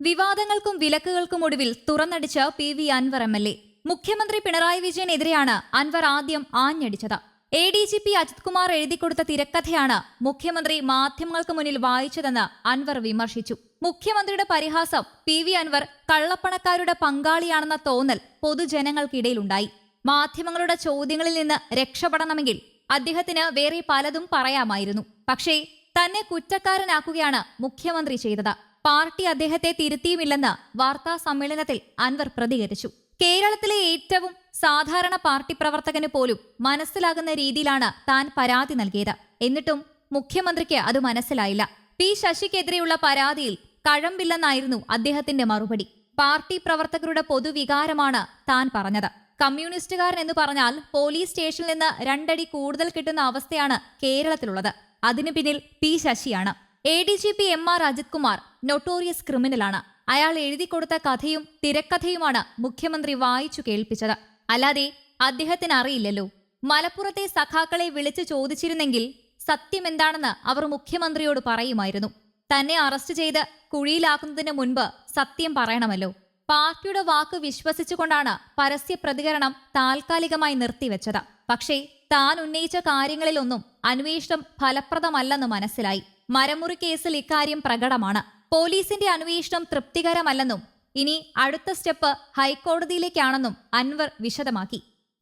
വിവാദങ്ങൾക്കും വിലക്കുകൾക്കും ഒടുവിൽ തുറന്നടിച്ച P V Anvar M L A. മുഖ്യമന്ത്രി പിണറായി വിജയനെതിരെയാണ് അൻവർ ആദ്യം ആഞ്ഞടിച്ചത്. A D G P Ajith Kumar എഴുതിക്കൊടുത്ത തിരക്കഥയാണ് മുഖ്യമന്ത്രി മാധ്യമങ്ങൾക്ക് മുന്നിൽ വായിച്ചതെന്ന് അൻവർ വിമർശിച്ചു. മുഖ്യമന്ത്രിയുടെ പരിഹാസം പി വി അൻവർ കള്ളപ്പണക്കാരുടെ പങ്കാളിയാണെന്ന തോന്നൽ പൊതുജനങ്ങൾക്കിടയിലുണ്ടായി. മാധ്യമങ്ങളുടെ ചോദ്യങ്ങളിൽ നിന്ന് രക്ഷപ്പെടണമെങ്കിൽ അദ്ദേഹത്തിന് വേറെ പലതും പറയാമായിരുന്നു. പക്ഷേ തന്നെ കുറ്റക്കാരനാക്കുകയാണ് മുഖ്യമന്ത്രി ചെയ്തത്. പാർട്ടി അദ്ദേഹത്തെ തിരുത്തിയുമില്ലെന്ന് വാർത്താ സമ്മേളനത്തിൽ അൻവർ പ്രതികരിച്ചു. കേരളത്തിലെ ഏറ്റവും സാധാരണ പാർട്ടി പ്രവർത്തകന് പോലും മനസ്സിലാകുന്ന രീതിയിലാണ് താൻ പരാതി നൽകിയത്. എന്നിട്ടും മുഖ്യമന്ത്രിക്ക് അത് മനസ്സിലായില്ല. പി ശശിക്കെതിരെയുള്ള പരാതിയിൽ കഴമ്പില്ലെന്നായിരുന്നു അദ്ദേഹത്തിന്റെ മറുപടി. പാർട്ടി പ്രവർത്തകരുടെ പൊതുവികാരമാണ് താൻ പറഞ്ഞത്. കമ്മ്യൂണിസ്റ്റുകാരൻ എന്ന് പറഞ്ഞാൽ പോലീസ് സ്റ്റേഷനിൽ നിന്ന് രണ്ടടി കൂടുതൽ കിട്ടുന്ന അവസ്ഥയാണ് കേരളത്തിലുള്ളത്. അതിനു പിന്നിൽ P ശശിയാണ്. A D G P M R Ajith Kumar notorious ക്രിമിനലാണ് അയാൾ എഴുതി കൊടുത്ത കഥയും തിരക്കഥയുമാണ് മുഖ്യമന്ത്രി വായിച്ചു കേൾപ്പിച്ചത്. അല്ലാതെ അദ്ദേഹത്തിന് അറിയില്ലല്ലോ. മലപ്പുറത്തെ സഖാക്കളെ വിളിച്ചു ചോദിച്ചിരുന്നെങ്കിൽ സത്യം എന്താണെന്ന് അവർ മുഖ്യമന്ത്രിയോട് പറയുമായിരുന്നു. തന്നെ അറസ്റ്റ് ചെയ്ത് കുഴിയിലാക്കുന്നതിന് മുൻപ് സത്യം പറയണമല്ലോ. പാർട്ടിയുടെ വാക്ക് വിശ്വസിച്ചുകൊണ്ടാണ് പരസ്യ പ്രതികരണം താൽക്കാലികമായി നിർത്തിവെച്ചത്. പക്ഷേ താൻ ഉന്നയിച്ച കാര്യങ്ങളിലൊന്നും അന്വേഷണം ഫലപ്രദമല്ലെന്ന് മനസ്സിലായി. മരമുറി കേസിൽ ഇക്കാര്യം പ്രകടമാണ്. പോലീസിന്റെ അന്വേഷണം തൃപ്തികരമല്ലെന്നും ഇനി അടുത്ത സ്റ്റെപ്പ് ഹൈക്കോടതിയിലേക്കാണെന്നും അൻവർ വിശദമാക്കി.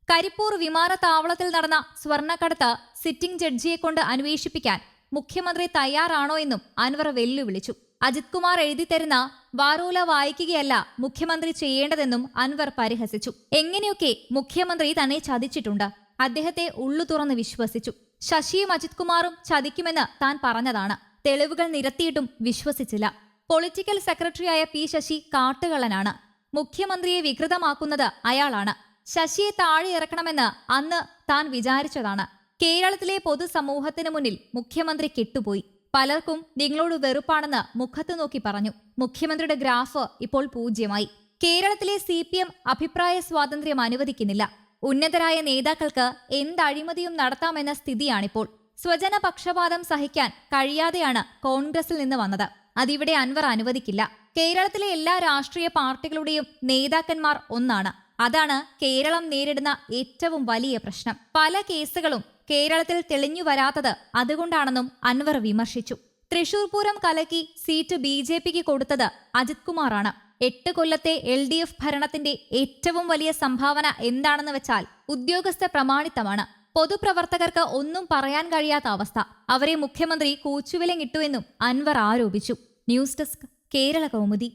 കരിപ്പൂർ വിമാനത്താവളത്തിൽ നടന്ന സ്വർണക്കടത്ത് സിറ്റിംഗ് ജഡ്ജിയെ കൊണ്ട് അന്വേഷിപ്പിക്കാൻ മുഖ്യമന്ത്രി തയ്യാറാണോ എന്നും അൻവർ വെല്ലുവിളിച്ചു. അജിത് കുമാർ എഴുതിത്തരുന്ന വാറൂല വായിക്കുകയല്ല മുഖ്യമന്ത്രി ചെയ്യേണ്ടതെന്നും അൻവർ പരിഹസിച്ചു. എങ്ങനെയൊക്കെ മുഖ്യമന്ത്രി തന്നെ ചതിച്ചിട്ടുണ്ട്. അദ്ദേഹത്തെ ഉള്ളു തുറന്ന് വിശ്വസിച്ചു. ശശിയും അജിത് കുമാറും ചതിക്കുമെന്ന് താൻ പറഞ്ഞതാണ്. തെളിവുകൾ നിരത്തിയിട്ടും വിശ്വസിച്ചില്ല. പൊളിറ്റിക്കൽ സെക്രട്ടറിയായ പി ശശി കാട്ടുകള്ളനാണ്. മുഖ്യമന്ത്രിയെ വികൃതമാക്കുന്നത് അയാളാണ്. ശശിയെ താഴെ ഇറക്കണമെന്ന് അന്ന് താൻ വിചാരിച്ചതാണ്. കേരളത്തിലെ പൊതുസമൂഹത്തിന് മുന്നിൽ മുഖ്യമന്ത്രി കെട്ടുപോയി. പലർക്കും നിങ്ങളോട് വെറുപ്പാണെന്ന് മുഖത്ത് നോക്കി പറഞ്ഞു. മുഖ്യമന്ത്രിയുടെ ഗ്രാഫ് ഇപ്പോൾ പൂജ്യമായി. കേരളത്തിലെ സി അഭിപ്രായ സ്വാതന്ത്ര്യം അനുവദിക്കുന്നില്ല. ഉന്നതരായ നേതാക്കൾക്ക് എന്ത് അഴിമതിയും നടത്താമെന്ന സ്ഥിതിയാണിപ്പോൾ. സ്വജന പക്ഷപാതം സഹിക്കാൻ കഴിയാതെയാണ് കോൺഗ്രസിൽ നിന്ന് വന്നത്. അതിവിടെ അൻവർ അനുവദിക്കില്ല. കേരളത്തിലെ എല്ലാ രാഷ്ട്രീയ പാർട്ടികളുടെയും നേതാക്കന്മാർ ഒന്നാണ്. അതാണ് കേരളം നേരിടുന്ന ഏറ്റവും വലിയ പ്രശ്നം. പല കേസുകളും കേരളത്തിൽ തെളിഞ്ഞു വരാത്തത് അതുകൊണ്ടാണെന്നും അൻവർ വിമർശിച്ചു. തൃശൂർ പൂരം കലക്കി സീറ്റ് ബി ജെ പിക്ക് കൊടുത്തത് അജിത് കുമാറാണ്. എട്ട് കൊല്ലത്തെ എൽ ഡി എഫ് ഭരണത്തിന്റെ ഏറ്റവും വലിയ സംഭാവന എന്താണെന്ന് വെച്ചാൽ ഉദ്യോഗസ്ഥ പ്രമാണിത്തമാണ്. പൊതുപ്രവർത്തകർക്ക് ഒന്നും പറയാൻ കഴിയാത്ത അവസ്ഥ. അവരെ മുഖ്യമന്ത്രി കൂച്ചുവിലങ്ങിട്ടുവെന്നും അൻവർ ആരോപിച്ചു. News desk Kerala Kaumudi.